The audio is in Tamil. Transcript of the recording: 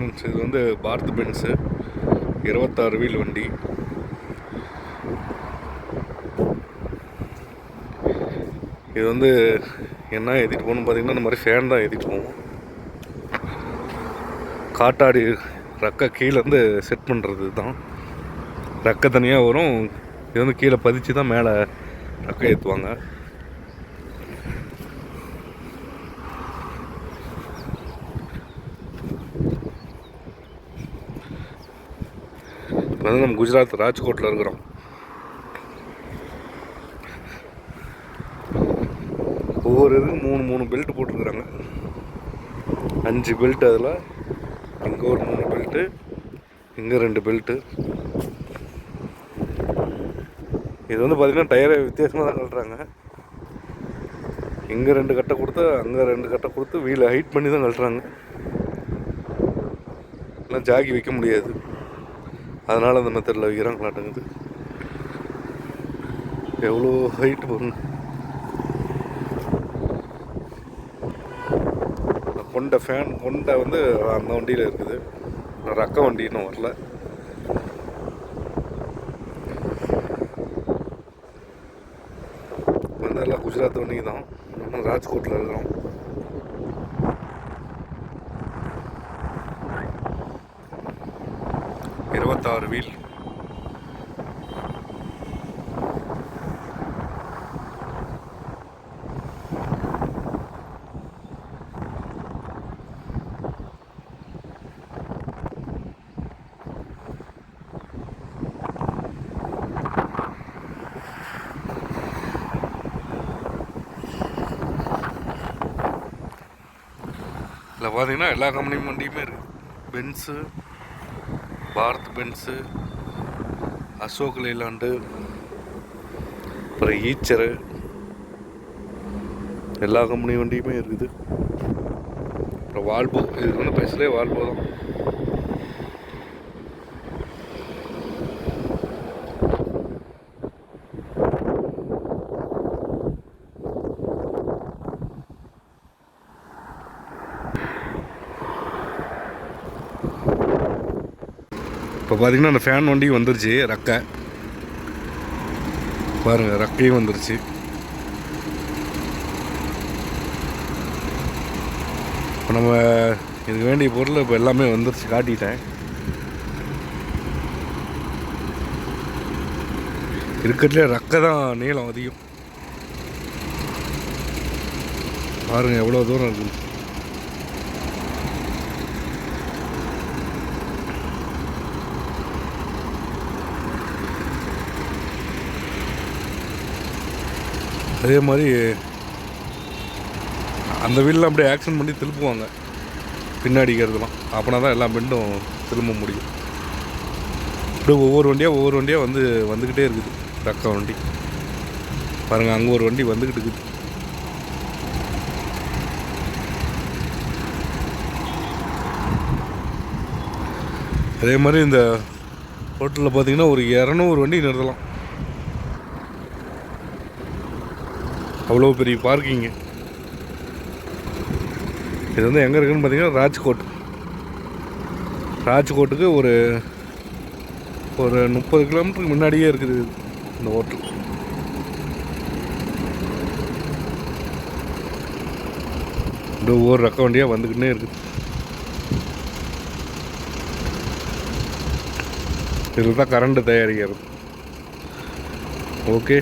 ஃப்ரெண்ட்ஸ் இது வந்து பாரத் பென்ஸு இருபத்தாறு வீல் வண்டி. இது வந்து என்ன ஏற்றிட்டு போகணும் பார்த்தீங்கன்னா இந்த மாதிரி ஃபேன் தான் ஏற்றிட்டு போவோம். காட்டாடி ரக்கை கீழே வந்து செட் பண்ணுறது தான் ரக்கை தனியாக வரும். இது வந்து கீழே பதிச்சு தான் மேலே ரக்கை ஏற்றுவாங்க இப்போ வந்து நம்ம குஜராத் ராஜ்கோட்டில் இருக்கிறோம். ஒவ்வொரு இதுக்கும் மூணு மூணு பெல்ட் போட்டிருக்குறாங்க. அஞ்சு பெல்ட் அதில் அங்கே ஒரு மூணு பெல்ட்டு இங்கே ரெண்டு பெல்ட்டு இது வந்து பார்த்திங்கன்னா டயரை வித்தியாசமாக தான் கழட்டுறாங்க இங்கே ரெண்டு கட்டை கொடுத்து அங்கே ரெண்டு கட்டை கொடுத்து வீலை ஹைட் பண்ணி தான் கழட்டுறாங்க எல்லாம் ஜாக்கி வைக்க முடியாது. அதனால் அந்த மெத்தடில் வைக்கிறாங்களாட்டங்குது எவ்வளோ ஹைட் வரும் கொண்ட ஃபேன் கொண்ட வந்து அந்த வண்டியில் இருக்குது. ரக்க வண்டி இன்னும் வரல. எல்லாம் குஜராத் வண்டிக்கு தான் ராஜ்கோட்டில் இருக்கிறோம். இருபத்தாறு வீல். இதில் பார்த்தீங்கன்னா எல்லா கம்பெனி வண்டியுமே இருக்குது பென்ஸு பாரத் பென்ஸு அசோக் லைலாண்டு அப்புறம் ஈச்சரு. எல்லா கம்பெனி வண்டியுமே இருக்குது. அப்புறம் வால்போ இது வந்து பேசலே வால்போ தான். இப்போ பார்த்தீங்கன்னா அந்த ஃபேன் வண்டியும் வந்துருச்சு ரக்கை. பாருங்கள் ரக்கையும் வந்துருச்சு. இப்போ நம்ம இதுக்கு வேண்டிய பொருள் இப்போ எல்லாமே வந்துருச்சு காட்டிட்டேன். இருக்கிறதுலே ரக்கை தான் நீளம் அதிகம். பாருங்கள் எவ்வளோ தூரம் இருக்குது. அதே மாதிரி அந்த வீலில் அப்படியே ஆக்ஷன் பண்ணி திருப்புவாங்க. பின்னாடிக்கிறதுலாம் அப்படின்னா தான் எல்லா பெண்டும் திரும்ப முடியும். அப்படியே ஒவ்வொரு வண்டியாக ஒவ்வொரு வண்டியாக வந்து வந்துக்கிட்டே இருக்குது. ரக்க வண்டி. பாருங்கள் அங்கே ஒரு வண்டி வந்துக்கிட்டு இருக்குது. அதே மாதிரி இந்த ஹோட்டலில் பார்த்தீங்கன்னா ஒரு இரநூறு வண்டி நிறுத்தலாம். அவ்வளோ பெரிய பார்க்கிங்கு இது வந்து எங்கே இருக்குன்னு பார்த்தீங்கன்னா ராஜ்கோட். ராஜ்கோட்டுக்கு ஒரு ஒரு முப்பது கிலோமீட்டருக்கு முன்னாடியே இருக்குது இந்த ஹோட்டல் இந்த ஒவ்வொரு ரக்க வண்டியாக வந்துக்கிட்டே இருக்குது. இதில் தான் கரண்ட்டு தயாரிக்கிறது. ஓகே